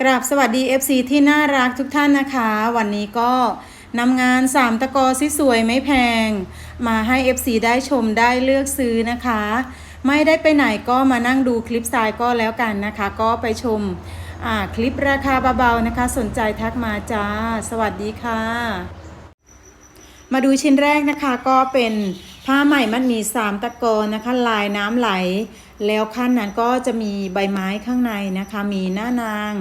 กราบสวัสดี FC ที่น่ารักทุกท่านนะคะ วันนี้ก็นำงาน3ตะกอสวยไม่แพง มาให้ FC ได้ชมได้เลือกซื้อนะคะ ไม่ได้ไปไหนก็มานั่งดูคลิปทรายก็แล้วกันนะคะ ก็ไปชมคลิปราคาเบาๆนะคะ สนใจทักมาจ้า สวัสดีค่ะ มาดูชิ้นแรกนะคะก็เป็นผ้าใหม่มันมีสามตะกอนนะคะ ลายน้ำไหล แล้วขั้นนั้นก็จะมีใบไม้ข้างในนะคะ มีหน้านาง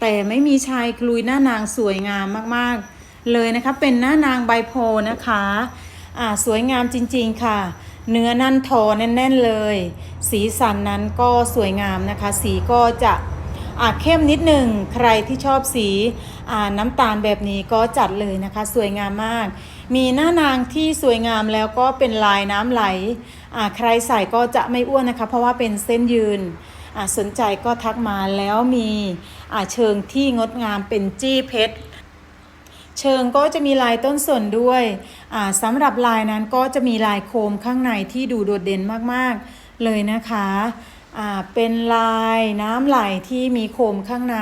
แต่ไม่มีชายคลุยหน้านางสวยงามมากๆ เลยนะคะ เป็นหน้านางใบโพนะคะอ่าสวยงามจริงๆค่ะ เนื้อนั่นทอแน่น ๆเลย สีสันนั้นก็สวยงามนะคะ สีก็จะ อ่าเข้มนิดหนึ่งใครที่ชอบสีน้ำตาลแบบนี้ก็จัดเลยนะคะ สวยงามมาก มีหน้านางที่สวยงามแล้วก็เป็นลายน้ำไหลอ่าใครใส่ก็จะไม่อ้วนนะคะ เพราะว่าเป็นเส้นยืนอ่าสนใจก็ทักมาแล้วมีเชิงที่งดงามเป็นจี้เพชรเชิงก็จะมีลายต้นสนด้วยอ่าสำหรับลายนั้นก็จะมีลายโคมข้างในที่ดูโดดเด่นมากๆเลยนะคะ เป็นลายน้ำไหลที่มีโคมข้างใน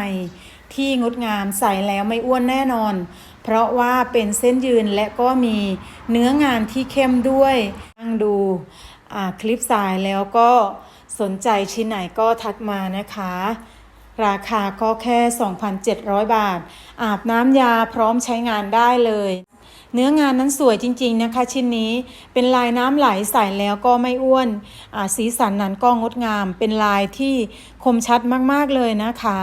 ที่งดงามใส่แล้วไม่อ้วนแน่นอน เพราะว่าเป็นเส้นยืนและก็มีเนื้องานที่เข้มด้วยนั่งดูอ่าคลิปสายแล้วก็สนใจชิ้นไหนก็ทักมานะคะ ราคาก็แค่ 2,700 บาท อาบน้ำยาพร้อมใช้งานได้เลย เนื้องานนั้นสวยจริงๆนะคะชิ้นนี้เป็นลายน้ำไหลใส่แล้วก็ไม่อ้วนสีสันนั้นก็งดงาม เป็นลายที่คมชัดมากๆเลยนะคะ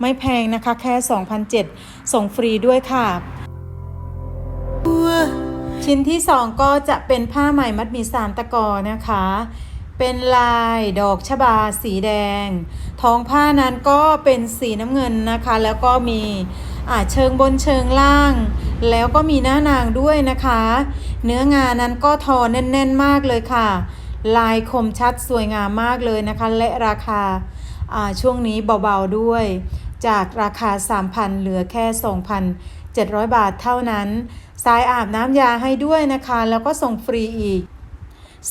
ไม่แพงนะคะแค่2,700ส่งฟรีด้วยค่ะชิ้นที่สองก็จะเป็นผ้าไหมมัดหมีสามตะกอนะคะ เป็นลายดอกชบาสีแดง ท้องผ้านั้นก็เป็นสีน้ำเงินนะคะ แล้วก็มีเชิงบนเชิงล่าง แล้วก็มีหน้านางด้วยนะคะ เนื้องานนั้นก็ทอแน่น ๆ มากเลยค่ะ ลายคมชัดสวยงามมากเลยนะคะ และราคาาช่วงนี้เบาๆด้วย จากราคา 3,000 เหลือแค่ 2,700 บาทเท่านั้นสายอาบน้ำยาให้ด้วยนะคะ แล้วก็ส่งฟรีอีก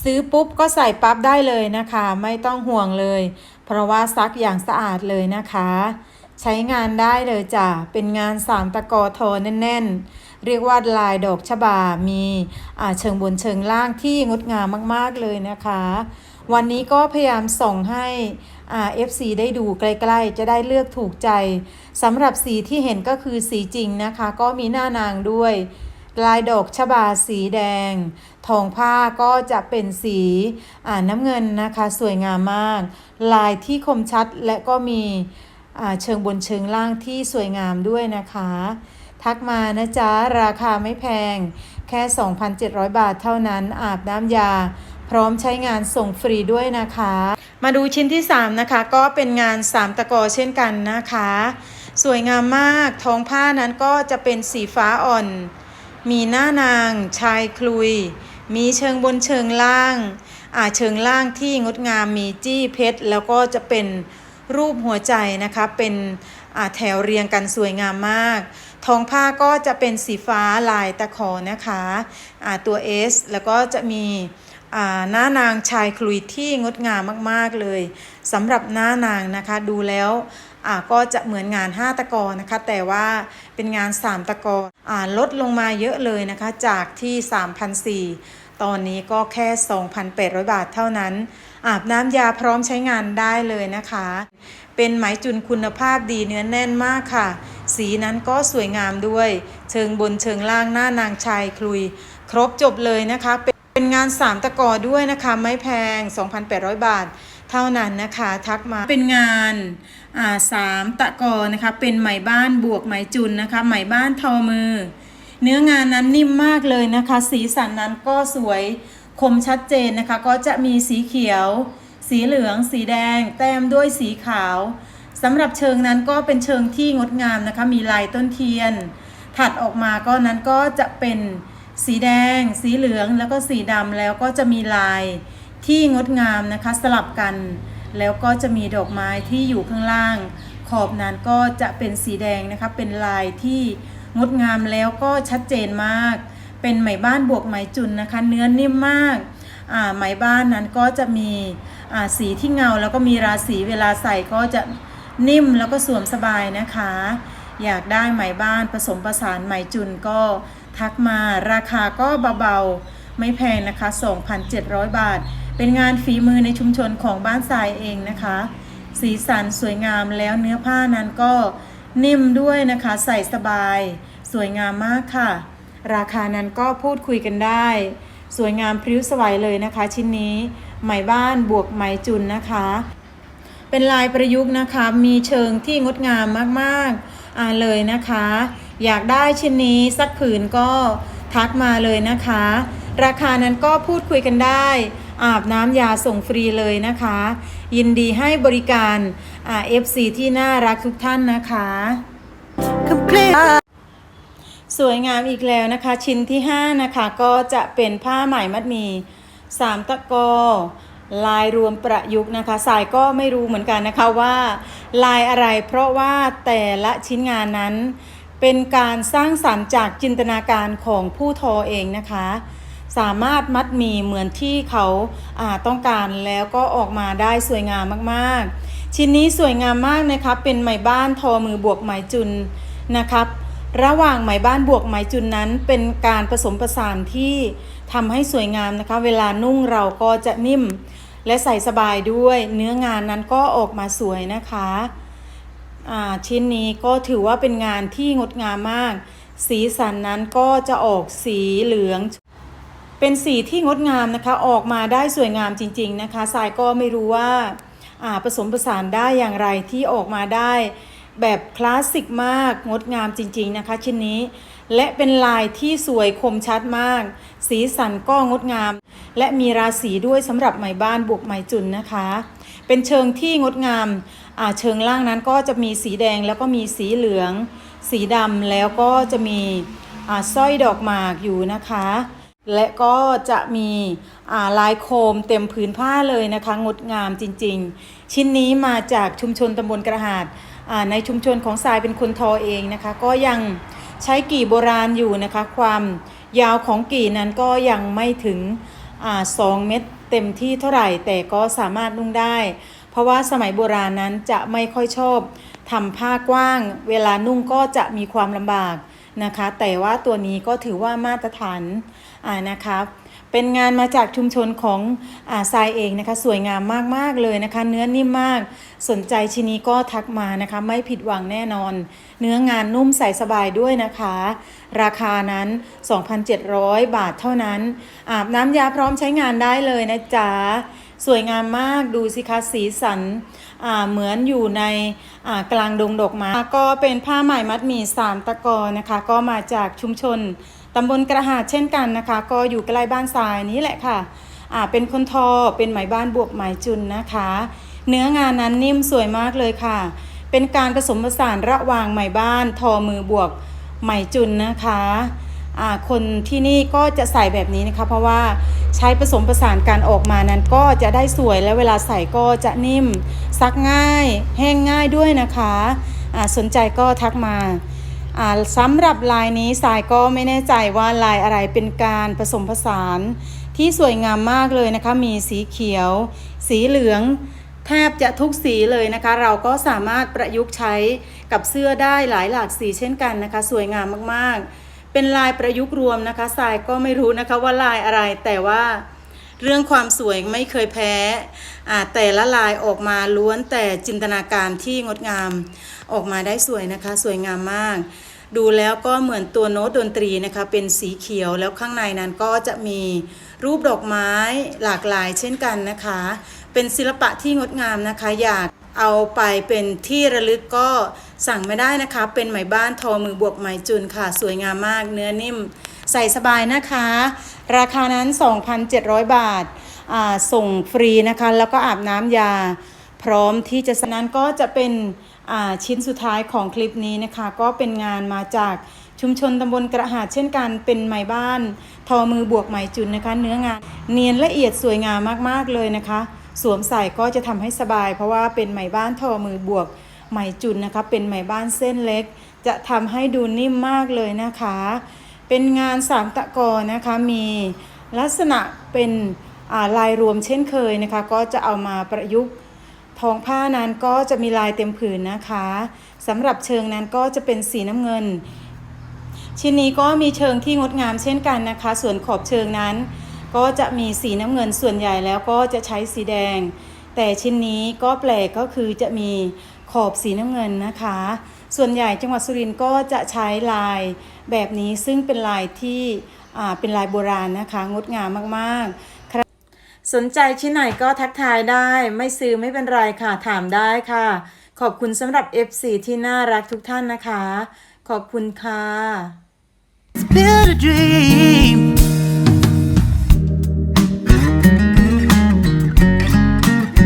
ซื้อปุ๊บก็ใส่ปั๊บได้เลยนะคะ ไม่ต้องห่วงเลย เพราะว่าซักอย่างสะอาดเลยนะคะ ใช้งานได้เลยจ้ะ เป็นงานสามตะกอทอแน่น ๆ เรียกว่าลายดอกชบา มีเชิงบนเชิงล่างที่งดงามมากๆเลยนะคะ วันนี้ก็พยายามส่งให้อ่า FC ได้ดูใกล้ๆ จะได้เลือกถูกใจสำหรับสีที่เห็นก็คือสีจริงนะคะ ก็มีหน้านางด้วย ลายดอกชบาสีแดง ทองผ้าก็จะเป็นสีน้ำเงินนะคะ สวยงามมาก ลายที่คมชัดและก็มี เชิงบนเชิงล่างที่สวยงามด้วยนะคะ ทักมานะจ๊ะ ราคาไม่แพง แค่ 2,700 บาทเท่านั้นอาบน้ำยา พร้อมใช้งานส่งฟรีด้วยนะคะ มาดูชิ้นที่ 3 นะคะ ก็เป็นงาน 3 ตะกอเช่นกันนะคะ สวยงามมากท้องผ้านั้นก็จะเป็นสีฟ้าอ่อน มีหน้านาง ชายคลุย มีเชิงบนเชิงล่างอ่าเชิงล่างที่งดงามมีจี้เพชร แล้วก็จะเป็น รูปหัวใจนะคะ เป็นแถวเรียงกันสวยงามมาก ท้องผ้าก็จะเป็นสีฟ้าลายตะขอนะคะอ่าตัว S แล้วก็จะมีหน้านางชายคลุยที่งดงามมากๆเลยสำหรับหน้านางนะคะดูแล้วก็จะเหมือนงาน 5 ตะกอนะคะ แต่ว่าเป็นงาน 3 ตะกอลดลงมาเยอะเลยนะคะ จากที่3,400ตอนนี้ก็แค่ 2,800 บาทเท่านั้น อาบน้ำยาพร้อมใช้งานได้เลยนะคะ เป็นไหมจุนคุณภาพดีเนื้อแน่นมากค่ะ สีนั้นก็สวยงามด้วย เชิงบนเชิงล่างหน้านางชายคลุย ครบจบเลยนะคะ เป็นเป็นงาน3ตะกอด้วยนะคะ ไม่แพง 2,800 บาทเท่านั้นนะคะทักมาเป็นงานอ่าสามตะกอนะคะ เป็นไหมบ้านบวกไหมจุนนะคะ ไหมบ้านทอมือ เนื้องานนั้นนิ่มมากเลยนะคะ สีสันนั้นก็สวย คมชัดเจนนะคะ ก็จะมีสีเขียว สีเหลือง สีแดง แต้มด้วยสีขาวสำหรับเชิงนั้นก็เป็นเชิงที่งดงามนะคะ มีลายต้นเทียน ถัดออกมาก็นั้นก็จะเป็นสีแดง สีเหลืองแล้วก็สีดำแล้วก็จะมีลายที่งดงามนะคะสลับกัน แล้วก็จะมีดอกไม้ที่อยู่ข้างล่าง ขอบนั้นก็จะเป็นสีแดงนะคะ เป็นลายที่งดงามแล้วก็ชัดเจนมาก เป็นไหมบ้านบวกไหมจุนนะคะ เนื้อนิ่มมากอ่าไหมบ้านนั้นก็จะมีอ่าสีที่เงาแล้วก็มีราศีเวลาใส่ก็จะนิ่มแล้วก็สวมสบายนะคะ อยากได้ไหมบ้านผสมผสานไหมจุนก็ทักมาราคาก็เบาๆ ไม่แพงนะคะ 2,700 บาท เป็นงานฝีมือในชุมชนของบ้านทรายเองนะคะ สีสันสวยงามแล้วเนื้อผ้านั้นก็นิ่มด้วยนะคะ ใส่สบาย สวยงามมากค่ะ ราคานั้นก็พูดคุยกันได้ สวยงามพริ้วสวยเลยนะคะ ชิ้นนี้ไหมบ้านบวกไหมจุนนะคะ เป็นลายประยุกต์นะคะ มีเชิงที่งดงามมากๆอ่าเลยนะคะ อยากได้ชิ้นนี้สักผืนก็ทักมาเลยนะคะ ราคานั้นก็พูดคุยกันได้อาบน้ำยาส่งฟรีเลยนะคะ ยินดีให้บริการอ่า FC ที่น่ารักทุกท่านนะคะ สวยงามอีกแล้วนะคะ ชิ้นที่ 5 นะคะก็จะเป็นผ้าไหมมัดหมีสามตะกอ ลายรวมประยุกต์นะคะ สายก็ไม่รู้เหมือนกันนะคะว่า ลายอะไรเพราะว่าแต่ละชิ้นงานนั้น เป็นการสร้างสรรค์จากจินตนาการของผู้ทอเองนะคะ สามารถมัดหมีเหมือนที่เขาาต้องการแล้วก็ออกมาได้สวยงามมากๆ ชิ้นนี้สวยงามมากนะคะเป็นไหมบ้านทอมือบวกไหมจุนนะครับ ระหว่างไหมบ้านบวกไหมจุนนั้นเป็นการผสมผสานที่ทำให้สวยงามนะคะ เวลานุ่งเราก็จะนิ่ม และใส่สบายด้วย เนื้องานนั้นก็ออกมาสวยนะคะชิ้นนี้ก็ถือว่าเป็นงานที่งดงามมาก สีสันนั้นก็จะออกสีเหลือง เป็นสีที่งดงามนะคะ ออกมาได้สวยงามจริง ๆนะคะสายก็ไม่รู้ว่าผสมผสานได้อย่างไรที่ออกมาได้ แบบคลาสสิกมาก งดงามจริง ๆ นะคะ ชิ้นนี้ และเป็นลายที่สวยคมชัดมาก สีสันก็งดงาม และมีราศีด้วยสำหรับไหมบ้านบวกไหมจุนนะคะ เป็นเชิงที่งดงามาเชิงล่างนั้นก็จะมีสีแดงแล้วก็มีสีเหลือง สีดำแล้วก็จะมีสร้อยดอกหมากอยู่นะคะ และก็จะมีาลายโคมเต็มผืนผ้าเลยนะคะ งดงามจริง ๆ ชิ้นนี้มาจากชุมชนตำบลกระหาด ในชุมชนของทรายเป็นคนทอเองนะคะ ก็ยังใช้กี่โบราณอยู่นะคะ ความยาวของกี่นั้นก็ยังไม่ถึงอสองเมตรเต็มที่เท่าไหร่ แต่ก็สามารถนุ่งได้ เพราะว่าสมัยโบราณนั้นจะไม่ค่อยชอบทำผ้ากว้าง เวลานุ่งก็จะมีความลำบากนะคะ แต่ว่าตัวนี้ก็ถือว่ามาตรฐานนะคะ เป็นงานมาจากชุมชนของอาทรายเองนะคะ สวยงามมากๆเลยนะคะ เนื้อนิ่มมาก สนใจชิ้นนี้ก็ทักมานะคะ ไม่ผิดหวังแน่นอน เนื้องานนุ่มใส่สบายด้วยนะคะ ราคานั้น 2,700 บาทเท่านั้น อาบน้ำยาพร้อมใช้งานได้เลยนะจ๊ะสวยงามมากดูสิคะสีสันเหมือนอยู่ในกลางดงดอกไม้ก็เป็นผ้าไหมมัดหมี่สามตะกอนะคะ ก็มาจากชุมชน ตำบลกระหาดเช่นกันนะคะ ก็อยู่ใกล้บ้านทรายนี้แหละค่ะอ่าเป็นคนทอเป็นไหมบ้านบวกไหมจุนนะคะ เนื้องานนั้นนิ่มสวยมากเลยค่ะ เป็นการผสมผสานระหว่างไหมบ้านทอมือบวกไหมจุนนะคะอ่าคนที่นี่ก็จะใส่แบบนี้นะคะ เพราะว่าใช้ผสมผสานการออกมานั้นก็จะได้สวยและเวลาใส่ก็จะนิ่ม ซักง่าย แห้งง่ายด้วยนะคะอ่าสนใจก็ทักมาอ่า สำหรับลายนี้สายก็ไม่แน่ใจว่าลายอะไรเป็นการผสมผสาน ที่สวยงามมากเลยนะคะ มีสีเขียว สีเหลือง แทบจะทุกสีเลยนะคะ เราก็สามารถประยุกต์ใช้กับเสื้อได้หลายหลากสีเช่นกันนะคะ สวยงามมากๆ เป็นลายประยุกต์รวมนะคะทรายก็ไม่รู้นะคะว่าลายอะไรแต่ว่า เรื่องความสวยไม่เคยแพ้แต่ละลายออกมาล้วนแต่จินตนาการที่งดงามออกมาได้สวยนะคะ สวยงามมาก ดูแล้วก็เหมือนตัวโน้ตดนตรีนะคะ เป็นสีเขียวแล้วข้างในนั้นก็จะมีรูปดอกไม้หลากหลายเช่นกันนะคะ เป็นศิลปะที่งดงามนะคะ อยากเอาไปเป็นที่ระลึกก็สั่งไม่ได้นะคะ เป็นไหมบ้านทอมือบวกไหมจุนค่ะ สวยงามมากเนื้อนิ่ม ใส่สบายนะคะ ราคานั้น 2,700 บาทอ่าส่งฟรีนะคะ แล้วก็อาบน้ำยา พร้อมที่จะสนั้นก็จะเป็นอ่าชิ้นสุดท้ายของคลิปนี้นะคะ ก็เป็นงานมาจากชุมชนตำบลกระหาดเช่นกันเป็นไหมบ้าน ทอมือบวกไหมจุนนะคะ เนื้องานเนียนละเอียดสวยงามมากๆเลยนะคะ สวมใส่ก็จะทำให้สบาย เพราะว่าเป็นไหมบ้านทอมือบวกไหมจุนนะคะ เป็นไหมบ้านเส้นเล็ก จะทำให้ดูนิ่มมากเลยนะคะ เป็นงานสามตะกอนะคะ มีลักษณะเป็นลายรวมเช่นเคยนะคะ ก็จะเอามาประยุกต์ท้องผ้านั้นก็จะมีลายเต็มผืนนะคะสำหรับเชิงนั้นก็จะเป็นสีน้ำเงิน ชิ้นนี้ก็มีเชิงที่งดงามเช่นกันนะคะ ส่วนขอบเชิงนั้น ก็จะมีสีน้ำเงินส่วนใหญ่แล้วก็จะใช้สีแดง แต่ชิ้นนี้ก็แปลกก็คือจะมีขอบสีน้ำเงินนะคะ ส่วนใหญ่จังหวัดสุรินทร์ก็จะใช้ลาย แบบนี้ซึ่งเป็นลายที่อ่าเป็นลายโบราณนะคะงดงามมากๆ สนใจชิ้นไหนก็ทักทายได้ ไม่ซื้อไม่เป็นไรค่ะถามได้ค่ะ ขอบคุณสำหรับ FC ที่น่ารักทุกท่านนะคะ ขอบคุณค่ะ